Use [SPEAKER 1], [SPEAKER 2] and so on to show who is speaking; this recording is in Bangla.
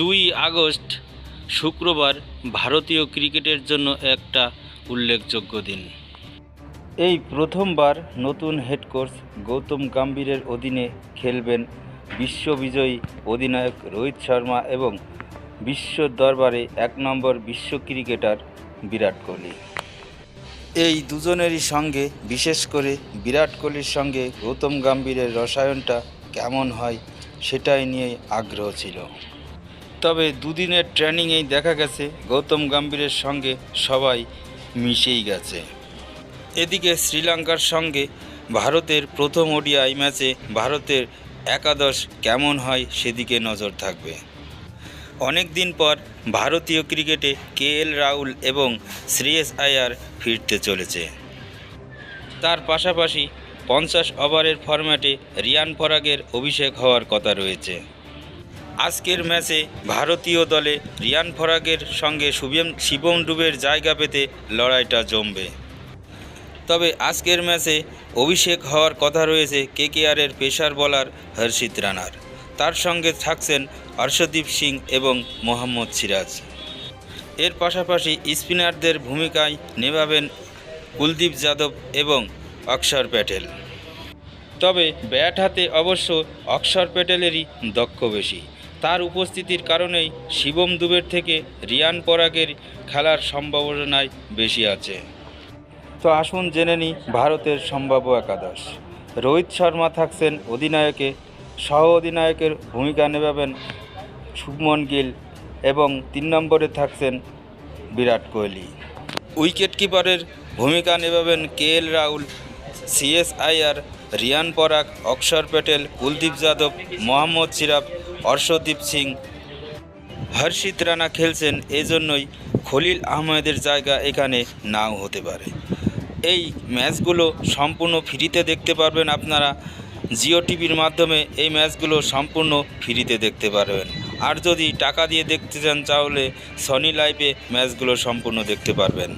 [SPEAKER 1] দুই আগস্ট, শুক্রবার ভারতীয় ক্রিকেটের জন্য একটা উল্লেখযোগ্য দিন। এই প্রথমবার নতুন হেড কোচ গৌতম গাম্ভীরের অধীনে খেলবেন বিশ্ববিজয়ী অধিনায়ক রোহিত শর্মা এবং বিশ্ব দরবারে এক নম্বর বিশ্ব ক্রিকেটার বিরাট কোহলি। এই দুজনেরই সঙ্গে, বিশেষ করে বিরাট কোহলির সঙ্গে গৌতম গাম্ভীরের রসায়নটা কেমন হয় সেটাই নিয়ে আগ্রহ ছিল। তবে দুদিনের ট্রেনিংয়েই দেখা গেছে, গৌতম গম্ভীরের সঙ্গে সবাই মিশেই গেছে। এদিকে শ্রীলঙ্কার সঙ্গে ভারতের প্রথম ওডিআই ম্যাচে ভারতের একাদশ কেমন হয় সেদিকে নজর থাকবে। অনেক দিন পর ভারতীয় ক্রিকেটে কে এল রাহুল এবং শ্রেয়স আয়ার ফিরতে চলেছে। তার পাশাপাশি পঞ্চাশ ওভারের ফরম্যাটে রিয়ান পরাগের অভিষেক হওয়ার কথা রয়েছে। আজকের ম্যাচে ভারতীয় দলে রিয়ান ফরাগের সঙ্গে শুভম, শিবম ডুবের জায়গা পেতে লড়াইটা জমবে। তবে আজকের ম্যাচে অভিষেক হওয়ার কথা রয়েছে কেকেআরের পেসার বলার হর্ষিত রানার। তার সঙ্গে থাকছেন হর্ষদীপ সিং এবং মোহাম্মদ সিরাজ। এর পাশাপাশি স্পিনারদের ভূমিকায় নেভাবেন কুলদীপ যাদব এবং অক্ষর প্যাটেল। তবে ব্যাট হাতে অবশ্য অক্ষর প্যাটেলেরই দক্ষ বেশি। তার উপস্থিতির কারণেই শিবম দুবের থেকে রিয়ান পরাগের খেলার সম্ভাবনায় বেশি আছে। তো আসুন জেনে নিই ভারতের সম্ভাব্য একাদশ। রোহিত শর্মা থাকছেন অধিনায়কে, সহ অধিনায়কের ভূমিকা নেভাবেন শুভমন গিল এবং তিন নম্বরে থাকছেন বিরাট কোহলি। উইকেট কিপারের ভূমিকা নেভাবেন K L Rahul CSIR Riyan Parag, Akshar Patel, Kuldeep Yadav, Mohammad সিরাব Harshdeep Singh. হর্ষিত রানা খেলছেন, এজন্যই খলিল আহমেদের জায়গা এখানে নাও হতে পারে। এই ম্যাচগুলো সম্পূর্ণ ফ্রিতে দেখতে পারবেন আপনারা। জিও টিভির মাধ্যমে এই ম্যাচগুলো সম্পূর্ণ ফ্রিতে দেখতে পারবেন। আর যদি টাকা দিয়ে দেখতে চান, তাহলে সনি লাইভে ম্যাচগুলো সম্পূর্ণ দেখতে পারবেন।